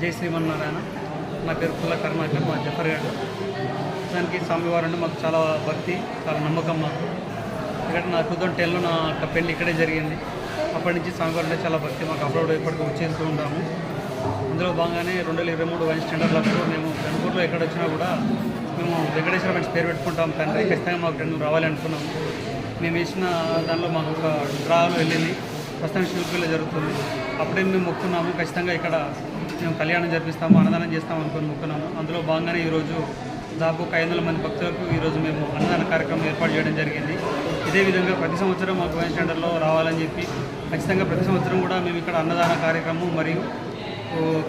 జై శ్రీమన్నారాయణ. నా పేరు పుల్ల కరుణాకర్ మా జఫర్ గారు. దానికి స్వామివారు అంటే మాకు చాలా భక్తి చాలా నమ్మకం మాకు. ఇక్కడ నా టూ థౌసండ్ టెన్లో నా యొక్క పెళ్ళి ఇక్కడే జరిగింది. అప్పటి నుంచి స్వామివారు అంటే చాలా భక్తి మాకు అప్పుడప్పుడు ఇప్పటికీ వచ్చేస్తూ ఉంటాము. ఇందులో భాగంగానే రెండు వేల ఇరవై మూడు వైన్ స్టాండర్డ్లప్పుడు మేము వెనుకూరులో ఎక్కడ వచ్చినా కూడా మేము వెంకటేశ్వర మంచి పేరు పెట్టుకుంటాం. తండ్రి ఖచ్చితంగా మాకు రెండు రావాలి అనుకున్నాము. మేము వేసిన దానిలో మాకు ఒక డ్రాలో వెళ్ళింది. ప్రస్తుతం శిల్పిలో జరుగుతుంది. అప్పుడే మేము మొక్కున్నాము. ఖచ్చితంగా ఇక్కడ మేము కళ్యాణం జరిపిస్తాము అన్నదానం చేస్తాము అనుకుని మొక్కున్నాము. అందులో భాగంగానే ఈరోజు దాదాపు ఒక ఐదు వందల మంది భక్తులకు ఈరోజు మేము అన్నదాన కార్యక్రమం ఏర్పాటు చేయడం జరిగింది. ఇదే విధంగా ప్రతి సంవత్సరం మాకు వైన్ సెంటర్లో రావాలని చెప్పి ఖచ్చితంగా ప్రతి సంవత్సరం కూడా మేము ఇక్కడ అన్నదాన కార్యక్రమం మరియు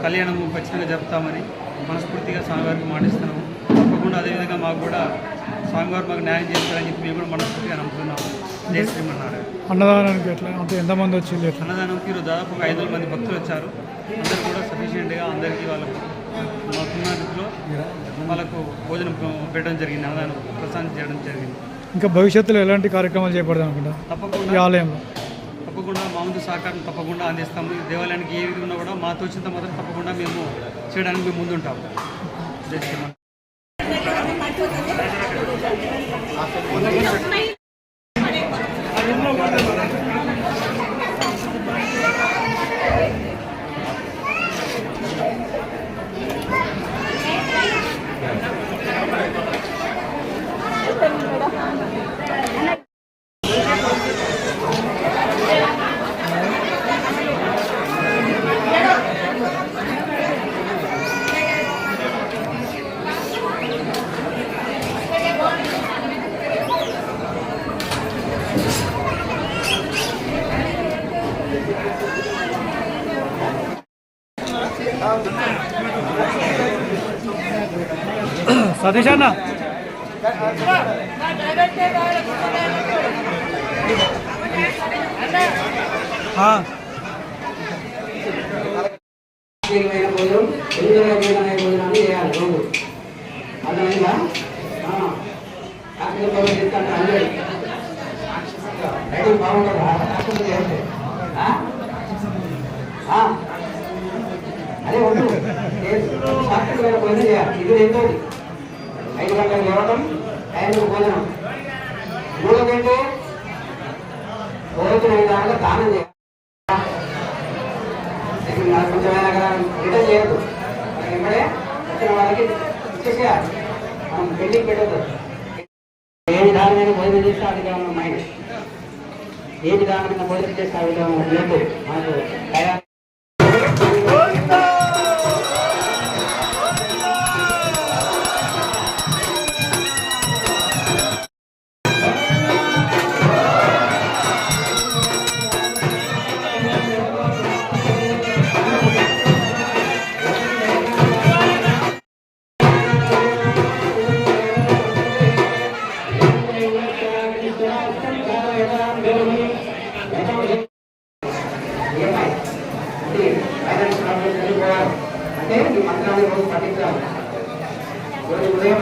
కళ్యాణము ఖచ్చితంగా జరుపుతామని మనస్ఫూర్తిగా స్వామివారికి మాటిస్తున్నాము. తప్పకుండా అదేవిధంగా మాకు కూడా స్వామివారు మాకు న్యాయం చేస్తారని చెప్పి మేము కూడా మనస్ఫూర్తిగా నమ్ముతున్నాము. అన్నదానానికి ఎట్లా? అంటే ఎంతమంది వచ్చింది ఎట్లా? అన్నదానంకి ఈరోజు దాదాపు ఒక ఐదు వందల మంది భక్తులు వచ్చారు. అందరూ కూడా సఫిషియెంట్గా అందరికీ వాళ్ళకు మాకున్న రీతిలో వాళ్ళకు భోజనం పెట్టడం జరిగింది అన్నదానం ప్రసాదం చేయడం జరిగింది. ఇంకా భవిష్యత్తులో ఎలాంటి కార్యక్రమాలు చేపడదాం అనుకుంటా? తప్పకుండా. ఆలయంలో. తప్పకుండా మా ముందు సహకారం తప్పకుండా అందిస్తాము. దేవాలయానికి ఏ విధంగా ఉన్నా కూడా మా తోచినంత మాత్రం తప్పకుండా మేము చేయడానికి మేము ముందుంటాము. జై శ్రీమన్నారాయణ సతీష్ అన్న ఆ, ప్రత్యేకమైన భోజనం ఎన్నికల భోజనాన్ని చేయాలి రోజు అర్థమైందా ఆ. డాక్టర్ చెప్తాను అందరూ రైతు బాగుంటుందా డాక్టర్ చేస్తే అదే ఉంటుంది భోజనం చేయాలి. ఇది ఏంటో ఐదు గంటలకు లేవడం టైంకు భోజనం. మూడోదంటే ఐదు విధానంగా దానం చేయాలి. కొంచెమైనా కదా రిటర్న్ చేయొద్దు. మనకి ఇప్పుడే వచ్చిన వాళ్ళకి ఇచ్చేసేయాలి. మనం పెళ్ళికి పెట్టద్దు. ఏ విధానమైన భోజనం చేస్తే అది కావాలి మైండ్ ఏ విధానమైన భోజనం చేస్తే ఆ విధానం లేదు మనకు రోజు ఉదయం